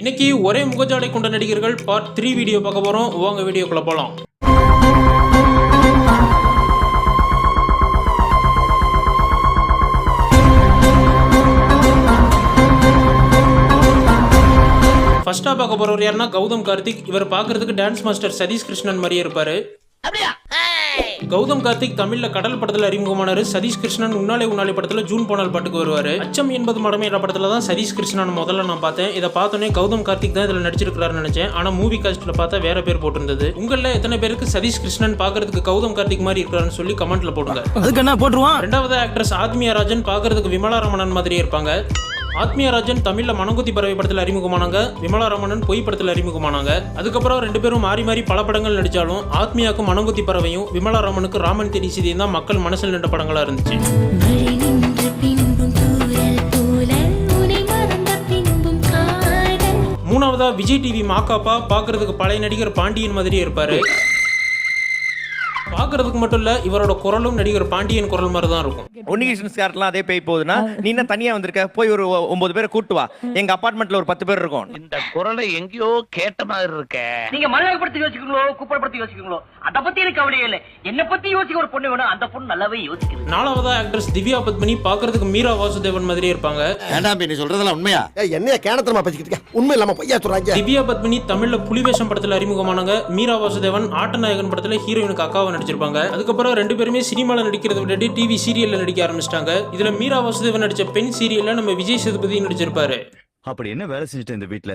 இன்னைக்கு ஒரே முகஜாடை கொண்ட நடிகர்கள் பார்ட் த்ரீ வீடியோ பார்க்க போறோம். உங்க வீடியோக்குள்ள போலாம். ஃபர்ஸ்டா பார்க்க போறவர் யாருன்னா கௌதம் கார்த்திக். இவர் பார்க்கிறதுக்கு டான்ஸ் மாஸ்டர் சதீஷ் கிருஷ்ணன் மாதிரியே இருப்பாரு. கௌதம் கார்த்திக் தமிழ்ல கடல் படத்துல அறிமுகமானாரு. சதீஷ் கிருஷ்ணன் உன்னாலே உன்னாலே படத்துல ஜூன் போனால் பாட்டுக்கு வருவாரு. அச்சம் என்பது மடமே என்ற படத்துல தான் சதீஷ் கிருஷ்ணன் முதல்ல நான் பார்த்தேன். இதை பார்த்தோன்னே கௌதம் கார்த்திக் தான் இதுல நடிச்சிருக்காருன்னு நினைச்சேன். ஆனா மூவி காஸ்ட்ல பார்த்தா வேற பேர் போட்டிருந்தது. உங்கள எத்தனை பேருக்கு சதீஷ் கிருஷ்ணன் பார்க்கிறதுக்கு கௌதம் கார்த்திக் மாதிரி இருக்காருன்னு சொல்லி கமெண்ட்ல போடுங்க. அதுக்கு என்ன போட்டுருவான்? ரெண்டாவது ஆக்ட்ரஸ் ஆத்மியா ராஜன் பார்க்கறதுக்கு விமலா ரமணன் மாதிரியே இருப்பாங்க. ஆத்மியா ராஜன் தமிழ்ல மனங்குத்தி பறவை படத்தில் அறிமுகமானாங்க. விமலா ரமணன் பொய் படத்தில் அறிமுகமானாங்க. அதுக்கப்புறம் ரெண்டு பேரும் மாறி மாறி பல படங்கள் நடிச்சாலும் ஆத்மியாவுக்கு மனங்குத்தி பறவையும் விமலா ரமனுக்கு ராமன் தெரி சீதையும் தான் மக்கள் மனசில் நின்ற படங்களா இருந்துச்சு. மழை நின்ற பின்பும் தூரல் போல உனை மறந்த பின்பும் காதல். மூணாவதா விஜய் டிவி மாக்காப்பா பார்க்கறதுக்கு பழைய நடிகர் பாண்டியன் மாதிரியே இருப்பாரு. பார்க்கறதுக்கு மட்டும் இல்ல இவரோட குரலும் நடிகர் பாண்டியன் குரல் மாதிரி தான் இருக்கும். உன்னிகிருஷ்ணன் ஸ்கார்ட்லாம் அதே பேய் போகுதுன்னா நீ என்ன தனியா வந்திருக்க? போய் ஒரு ஒன்பது பேரை கூட்டு வா. எங்க அபார்ட்மெண்ட்ல ஒரு பத்து பேர் இருக்கும். இந்த குரலை எங்கேயோ கேட்ட மாதிரி இருக்க. நீங்க மலையாளப்படுத்தி யோசிக்கீங்களோ குப்படப்படுத்தி யோசிக்கீங்களோ அத பத்தி எனக்கு கவலையே இல்ல. என்ன பத்தி யோசிக்க ஒரு பொண்ணு வேணும். அந்த பொண்ணு நல்லாவே யோசிக்குது. நாலாவதா ஆக்ட்ரஸ் திவ்யா பத்மினி பார்க்கறதுக்கு மீரா வாசுதேவன் மாதிரியே இருப்பாங்க. வேண்டாம் நீ சொல்றதெல்லாம் உண்மையா? என்னைய கேனத்தனமா பேசிக்கிட்டு? உண்மை இல்லாம பொய்யா சொல்றாங்க திவ்யா பத்மினி தமிழ்ல புலிவேஷம் படத்துல அறிமுகமானாங்க மீரா வாசுதேவன் ஆட்டநாயகன் படத்துல ஹீரோயினுக்கு அக்காவை நடிச்சிருப்பாங்க அதுக்கப்புறம் ரெண்டு பேருமே சினிமால நடிக்கிறத விட்டுட்டு டிவி சீரியல்ல நடிக்க ஆரம்பிச்சிட்டாங்க. இதுல மீரா வாசுதேவன் நடிச்ச பெண் சீரியல்ல நம்ம விஜய் சேதுபதி நடிச்சிருப்பாரு. அப்படி என்ன வேலை செஞ்சுட்ட இந்த வீட்ல?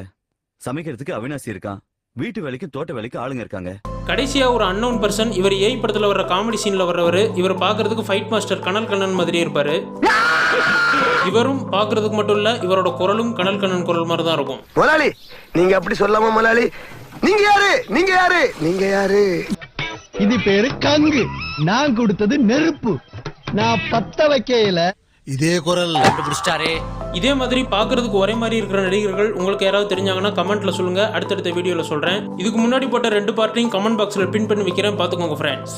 சமைக்கிறதுக்கு அவினாசி இருக்கான் வீட்டு வேலைக்கும் தோட்ட வேலைக்கும் ஆளுங்க இருக்காங்க. கடைசியா ஒரு அன்னோன் பர்சன் இவர் ஏய் படத்துல வர்ற காமெடி சீன்ல வர்றவர் இவர் பார்க்கிறதுக்கு ஃபைட் மாஸ்டர் கனல் கண்ணன் மாதிரியே இருப்பாரு. இவரும் பார்க்கிறதுக்கு மட்டும் இல்ல இவரோட குரலும் கனல் கண்ணன் குரல் மாதிரி தான் இருக்கும். முதலாளி நீங்க அப்படி சொல்லாம முதலாளி நீங்க யாரு? நீங்க யாரு? நீங்க யாரு? இது பேரு கங்கு. நான் கொடுத்தது நெருப்பு. நான் பத்த வைக்கையில இதே குரல். இதே மாதிரி பார்க்கிறதுக்கு ஒரே மாதிரி இருக்கிற நடிகர்கள் உங்களுக்கு யாராவது தெரிஞ்சாங்கன்னா கமெண்ட்ல சொல்லுங்க. அடுத்தடுத்த வீடியோல சொல்றேன். இதுக்கு முன்னாடி போட்ட ரெண்டு பார்ட்டையும் கமெண்ட் பாக்ஸ்ல பின் பண்ணி வைக்கிறேன். பார்த்துக்கோங்க ஃப்ரெண்ட்ஸ்